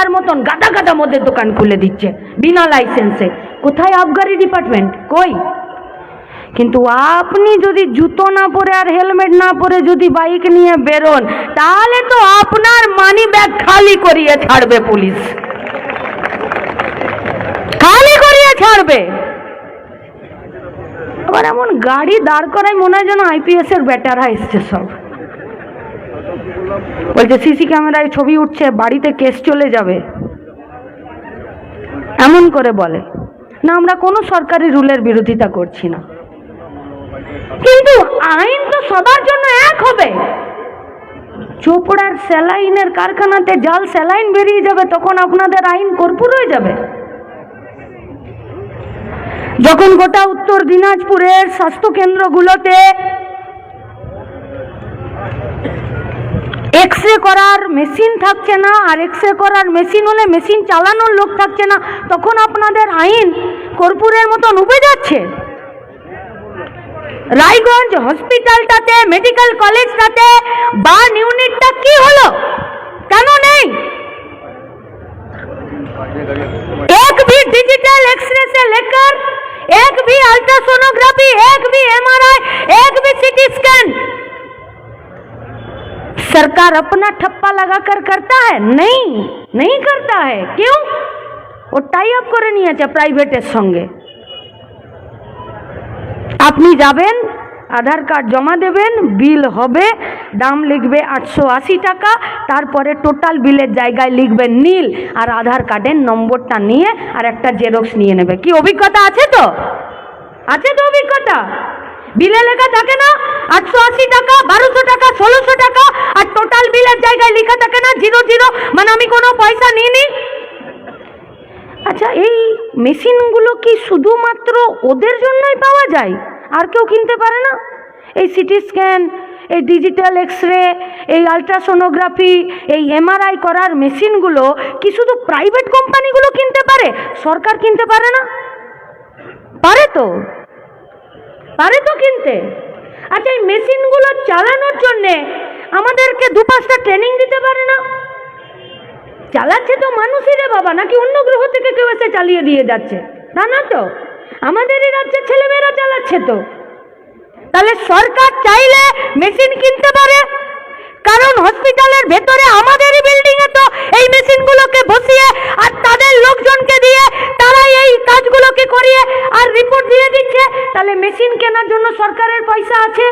ঠেলার মতন, গাদা গাদা মদের দোকান খুলে দিচ্ছে, বিনা লাইসেন্সে কোথায় আবগারি ডিপার্টমেন্ট কই? কিন্তু আপনি যদি জুতো না পরে আর হেলমেট না পরে যদি বাইক নিয়ে বেরোন, তাহলে তো আপনার মানি ব্যাগ খালি করিয়ে ছাড়বে পুলিশ। খালি করিয়ে ছাড়বে। আবার এমন গাড়ি দাঁড় করায় মনে হয় যেন আইপিএস এর ব্যাটারা এসছে সব বলছে, সিসি ক্যামেরায় ছবি উঠছে, বাড়িতে কেস চলে যাবে। এমন করে বলে। না, আমরা কোনো সরকারি রুলের বিরোধিতা করছি না। কিন্তু আইন তো সবার জন্য এক হবে। চোপড়ার স্যালাইনের কারখানাতে জাল স্যালাইন বেরিয়ে যাবে, তখন আপনাদের আইন কর্পূর হয়ে যাবে। যখন গোটা উত্তর দিনাজপুরের স্বাস্থ্য কেন্দ্রগুলোতে এক্স রে করার মেশিন থাকছে না আর এক্স রে করার মেশিন হলে মেশিন চালানোর লোক থাকছে না তখন আপনাদের আইন কর্পূরের মতন উবে যাচ্ছে রায়গঞ্জ হসপিটালটাতে মেডিকেল কলেজটাতে বার্ন ইউনিটটা কি হলো কেন নেই एक भी डिजिटल एक्सरे से लेकर एक भी अल्ट्रासोनोग्राफी एक सरकार अपना ठप्पा लगाकर करता है नहीं नहीं करता है क्यों ও টাই আপ করে নিয়েছে প্রাইভেটের সঙ্গে আপনি যাবেন আধার কার্ড জমা দেবেন বিল হবে দাম লিখবে আটশো আশি টাকা তারপরে টোটাল বিলের জায়গায় লিখবেন নীল আর আধার কার্ডের নম্বরটা নিয়ে আর একটা জেরক্স নিয়ে নেবে কি অভিজ্ঞতা আছে তো আছে তো অভিজ্ঞতা বিলে লেখা থাকে না আটশো আশি টাকা বারোশো টাকা জায়গায় লেখা থাকে না, জিরো জিরো মানে আমি কোনো পয়সা নিইনি। আচ্ছা এই মেশিনগুলো কি শুধুমাত্র ওদের জন্যই পাওয়া যায়? আর কেউ কিনতে পারে না? এই সিটি স্ক্যান, এই ডিজিটাল এক্স রে এই আলট্রাসোনোগ্রাফি, এই এমআরআই করার মেশিনগুলো কি শুধু প্রাইভেট কোম্পানিগুলো কিনতে পারে? সরকার কিনতে পারে না? পারে তো। পারে তো কিনতে। আচ্ছা এই মেশিনগুলো চালানোর জন্যে আমাদেরকে দু পাঁচটা ট্রেনিং দিতে পারে না। চালাচ্ছে তো মানুষই রে বাবা, নাকি অন্য গ্রহ থেকে কেউ এসে চালিয়ে দিয়ে যাচ্ছে? না না তো। আমাদেরই রাজ্যের ছেলেমেয়েরা চালাচ্ছে তো। তাহলে সরকার চাইলে মেশিন কিনতে পারে। কারণ হসপিটালের ভেতরে আমাদেরই বিল্ডিং এ তো এই মেশিনগুলোকে বসিয়ে আর তাদের লোকজনকে দিয়ে তারাই এই কাজগুলোকে করিয়ে আর রিপোর্ট দিয়ে দিচ্ছে। তাহলে মেশিন কেনার জন্য সরকারের পয়সা আছে।